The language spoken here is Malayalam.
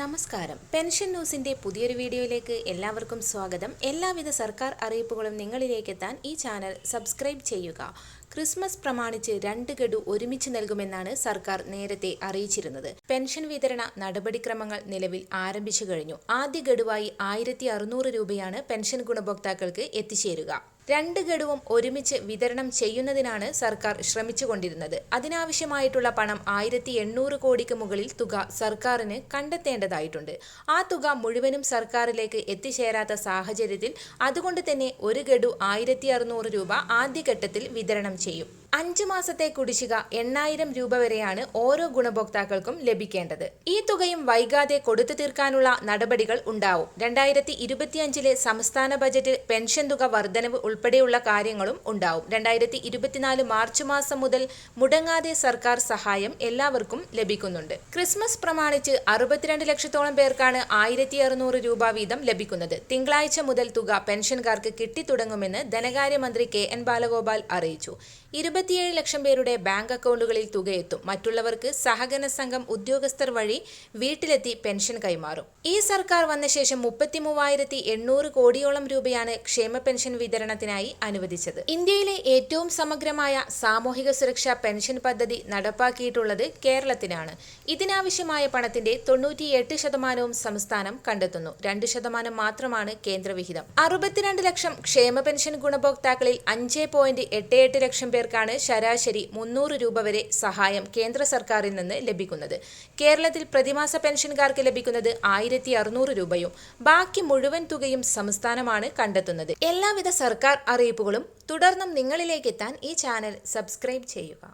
നമസ്കാരം. പെൻഷൻ ന്യൂസിന്റെ പുതിയൊരു വീഡിയോയിലേക്ക് എല്ലാവർക്കും സ്വാഗതം. എല്ലാവിധ സർക്കാർ അറിയിപ്പുകളും നിങ്ങളിലേക്ക് എത്താൻ ഈ ചാനൽ സബ്സ്ക്രൈബ് ചെയ്യുക. ക്രിസ്മസ് പ്രമാണിച്ച് രണ്ട് ഗഡു ഒരുമിച്ച് നൽകുമെന്നാണ് സർക്കാർ നേരത്തെ അറിയിച്ചിരുന്നത്. പെൻഷൻ വിതരണ നടപടിക്രമങ്ങൾ നിലവിൽ ആരംഭിച്ചു കഴിഞ്ഞു. ആദ്യ ഗഡുവായി ആയിരത്തി രൂപയാണ് പെൻഷൻ ഗുണഭോക്താക്കൾക്ക് എത്തിച്ചേരുക. രണ്ട് ഗഡുവും ഒരുമിച്ച് വിതരണം ചെയ്യുന്നതിനാണ് സർക്കാർ ശ്രമിച്ചുകൊണ്ടിരുന്നത്. അതിനാവശ്യമായിട്ടുള്ള പണം ആയിരത്തി എണ്ണൂറ് കോടിക്ക് മുകളിൽ തുക സർക്കാരിന് കണ്ടെത്തേണ്ടതായിട്ടുണ്ട്. ആ തുക മുഴുവനും സർക്കാരിലേക്ക് എത്തിച്ചേരാത്ത സാഹചര്യത്തിൽ അതുകൊണ്ട് തന്നെ ഒരു ഗഡു ആയിരത്തി രൂപ ആദ്യഘട്ടത്തിൽ വിതരണം ചെയ്യും. അഞ്ചു മാസത്തെ കുടിശ്ശിക എണ്ണായിരം രൂപ വരെയാണ് ഓരോ ഗുണഭോക്താക്കൾക്കും ലഭിക്കേണ്ടത്. ഈ തുകയും വൈകാതെ കൊടുത്തു തീർക്കാനുള്ള നടപടികൾ ഉണ്ടാവും. രണ്ടായിരത്തി ഇരുപത്തിയഞ്ചിലെ സംസ്ഥാന ബജറ്റിൽ പെൻഷൻ തുക വർധനവ് ഉൾപ്പെടെയുള്ള കാര്യങ്ങളും ഉണ്ടാവും. രണ്ടായിരത്തി ഇരുപത്തിനാല് മാർച്ച് മാസം മുതൽ മുടങ്ങാതെ സർക്കാർ സഹായം എല്ലാവർക്കും ലഭിക്കുന്നുണ്ട്. ക്രിസ്മസ് പ്രമാണിച്ച് അറുപത്തിരണ്ട് ലക്ഷത്തോളം പേർക്കാണ് ആയിരത്തി അറുന്നൂറ് രൂപ വീതം ലഭിക്കുന്നത്. തിങ്കളാഴ്ച മുതൽ തുക പെൻഷൻകാർക്ക് കിട്ടിത്തുടങ്ങുമെന്ന് ധനകാര്യമന്ത്രി കെ എൻ ബാലഗോപാൽ അറിയിച്ചു. ഇരുപത്തിയേഴ് ലക്ഷം പേരുടെ ബാങ്ക് അക്കൗണ്ടുകളിൽ തുകയെത്തും. മറ്റുള്ളവർക്ക് സഹകരണ സംഘം ഉദ്യോഗസ്ഥർ വഴി വീട്ടിലെത്തി പെൻഷൻ കൈമാറും. ഈ സർക്കാർ വന്ന ശേഷം മുപ്പത്തി മൂവായിരത്തി എണ്ണൂറ് കോടിയോളം രൂപയാണ് ക്ഷേമ പെൻഷൻ വിതരണത്തിനായി അനുവദിച്ചത്. ഇന്ത്യയിലെ ഏറ്റവും സമഗ്രമായ സാമൂഹിക സുരക്ഷാ പെൻഷൻ പദ്ധതി നടപ്പാക്കിയിട്ടുള്ളത് കേരളത്തിനാണ്. ഇതിനാവശ്യമായ പണത്തിന്റെ തൊണ്ണൂറ്റിയെട്ട് ശതമാനവും സംസ്ഥാനം കണ്ടെത്തുന്നു. രണ്ട് ശതമാനം മാത്രമാണ് കേന്ദ്രവിഹിതം. അറുപത്തിരണ്ട് ലക്ഷം ക്ഷേമ പെൻഷൻ ഗുണഭോക്താക്കളിൽ അഞ്ച് പോയിന്റ് എട്ട് എട്ട് ലക്ഷം ശരാശരി മുന്നൂറ് രൂപ വരെ സഹായം കേന്ദ്ര സർക്കാരിൽ നിന്ന് ലഭിക്കുന്നത്. കേരളത്തിൽ പ്രതിമാസ പെൻഷൻകാർക്ക് ലഭിക്കുന്നത് ആയിരത്തി അറുന്നൂറ് രൂപയും ബാക്കി മുഴുവൻ തുകയും സംസ്ഥാനമാണ് കണ്ടെത്തുന്നത്. എല്ലാവിധ സർക്കാർ അറിയിപ്പുകളും തുടർന്നും നിങ്ങളിലേക്ക് എത്താൻ ഈ ചാനൽ സബ്സ്ക്രൈബ് ചെയ്യുക.